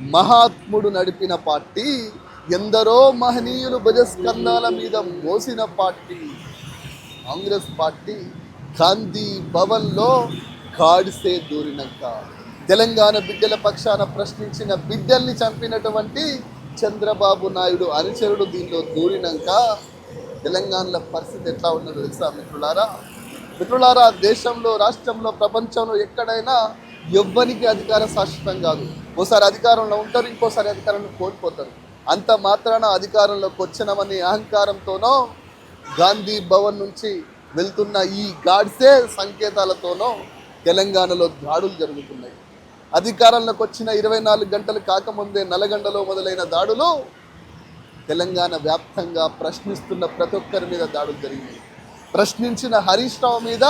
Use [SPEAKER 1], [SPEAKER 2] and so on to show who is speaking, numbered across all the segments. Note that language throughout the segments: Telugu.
[SPEAKER 1] మహాత్ముడు నడిపిన పార్టీ ఎందరో మహనీయులు భుజస్కంధాల మీద మోసిన పార్టీ. కాంగ్రెస్ పార్టీ గాంధీ భవన్లో గాడిసే దూరినాక. తెలంగాణ బిడ్డల పక్షాన ప్రశ్నించిన బిడ్డల్ని చంపినటువంటి చంద్రబాబు నాయుడు అనుచరుడు దీనిలో దూరినాక తెలంగాణలో పరిస్థితి ఎట్లా ఉన్నదో తెలుసా మిత్రులారా? మిత్రులారా దేశంలో రాష్ట్రంలో ప్రపంచంలో ఎక్కడైనా ఎవ్వనికి అధికారం శాశ్వతం కాదు. ఓసారి అధికారంలో ఉంటారు ఇంకోసారి అధికారంలో కోల్పోతారు. అంత మాత్రాన అధికారంలోకి వచ్చినామని అహంకారంతోనో గాంధీ భవన్ నుంచి వెళ్తున్న ఈ గాడ్సే సంకేతాలతోనో తెలంగాణలో దాడులు జరుగుతున్నాయి. అధికారంలోకి వచ్చిన ఇరవై నాలుగు గంటలు కాకముందే నల్లగండలో మొదలైన దాడులు తెలంగాణ వ్యాప్తంగా ప్రశ్నిస్తున్న ప్రతి ఒక్కరి మీద దాడులు జరిగినాయి. ప్రశ్నించిన హరీష్ రావు మీద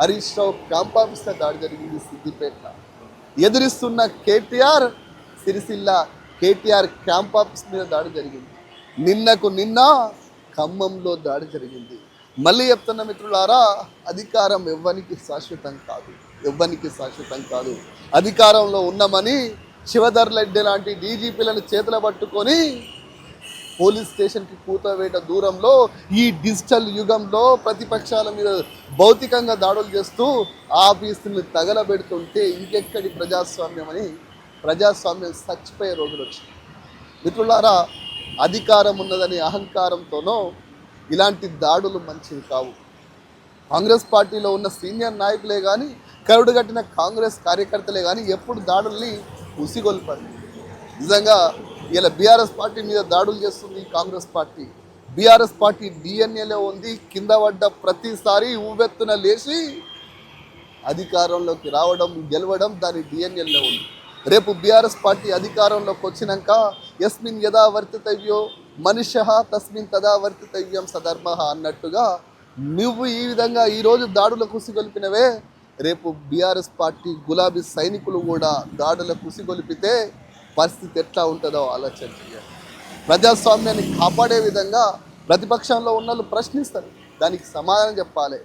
[SPEAKER 1] హరీష్ రావు క్యాంప్ ఆఫీస్లో దాడి జరిగింది సిద్దిపేట. ఎదురిస్తున్న కేటీఆర్ సిరిసిల్ల కేటీఆర్ క్యాంప్ ఆఫీస్ మీద దాడి జరిగింది. నిన్నకు నిన్న ఖమ్మంలో దాడి జరిగింది. మళ్ళీ చెప్తున్న మిత్రులారా అధికారం ఎవ్వనికి శాశ్వతం కాదు. ఎవ్వనికి శాశ్వతం కాదు. అధికారంలో ఉన్నామని శివధర్ రెడ్డి లాంటి డీజీపీలను చేతుల పట్టుకొని పోలీస్ స్టేషన్కి కూతవేట దూరంలో ఈ డిజిటల్ యుగంలో ప్రతిపక్షాల మీద భౌతికంగా దాడులు చేస్తూ ఆఫీసుని తగలబెడుతుంటే ఇంకెక్కడి ప్రజాస్వామ్యం అని ప్రజాస్వామ్యం చచ్చిపోయే రోజులు వచ్చింది మిత్రులారా అధికారం ఉన్నదని అహంకారంతోనో ఇలాంటి దాడులు మంచివి కావు. కాంగ్రెస్ పార్టీలో ఉన్న సీనియర్ నాయకులే కానీ కరుడుగట్టిన కాంగ్రెస్ కార్యకర్తలే కానీ ఎప్పుడు దాడుల్ని ఉసిగొల్పారు. నిజంగా ఇలా బీఆర్ఎస్ పార్టీ మీద దాడులు చేస్తుంది కాంగ్రెస్ పార్టీ. బీఆర్ఎస్ పార్టీ డిఎన్ఏలో ఉంది కింద పడ్డ ప్రతిసారి ఉవ్వెత్తున లేచి అధికారంలోకి రావడం గెలవడం దాని డిఎన్ఏలో ఉంది. రేపు బీఆర్ఎస్ పార్టీ అధికారంలోకి వచ్చినాక యస్మిన్ యదా వర్తితవ్యో మనుష్య తస్మిన్ తదా వర్తితవ్యం సధర్మ అన్నట్టుగా నువ్వు ఈ విధంగా ఈరోజు దాడులకు కుసిగొలిపినవే రేపు బీఆర్ఎస్ పార్టీ గులాబీ సైనికులు కూడా దాడులకు కుసిగొలిపితే పరిస్థితి ఎట్లా ఉంటుందో ఆలోచన చేయాలి ప్రజాస్వామ్యాన్ని కాపాడే విధంగా ప్రతిపక్షంలో ఉన్న వాళ్ళు ప్రశ్నిస్తారు. దానికి సమాధానం చెప్పాలి.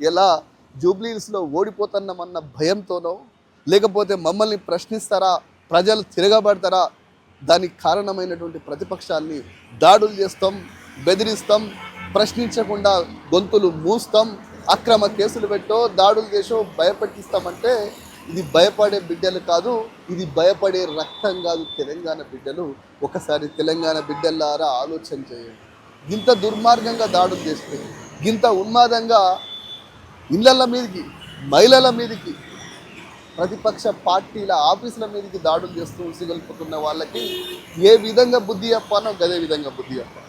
[SPEAKER 1] ఎలా జూబ్లీస్లో ఓడిపోతున్నామన్న భయంతోనో లేకపోతే మమ్మల్ని ప్రశ్నిస్తారా ప్రజలు తిరగబడతారా దానికి కారణమైనటువంటి ప్రతిపక్షాల్ని దాడులు చేస్తాం బెదిరిస్తాం ప్రశ్నించకుండా గొంతులు మూస్తాం అక్రమ కేసులు పెట్టో దాడులు చేసో భయపెట్టిస్తామంటే ఇది భయపడే బిడ్డలు కాదు ఇది భయపడే రక్తం కాదు. తెలంగాణ బిడ్డలు ఒకసారి తెలంగాణ బిడ్డలారా ఆలోచన చేయండి. ఇంత దుర్మార్గంగా దాడులు చేస్తే ఇంత ఉన్మాదంగా ఇళ్ళల మీదకి మహిళల మీదకి ప్రతిపక్ష పార్టీల ఆఫీసుల మీదకి దాడులు చేస్తూ ఉసిగొల్పుతున్న వాళ్ళకి ఏ విధంగా బుద్ధి చెప్పానో గదే విధంగా బుద్ధి చెప్పాలి.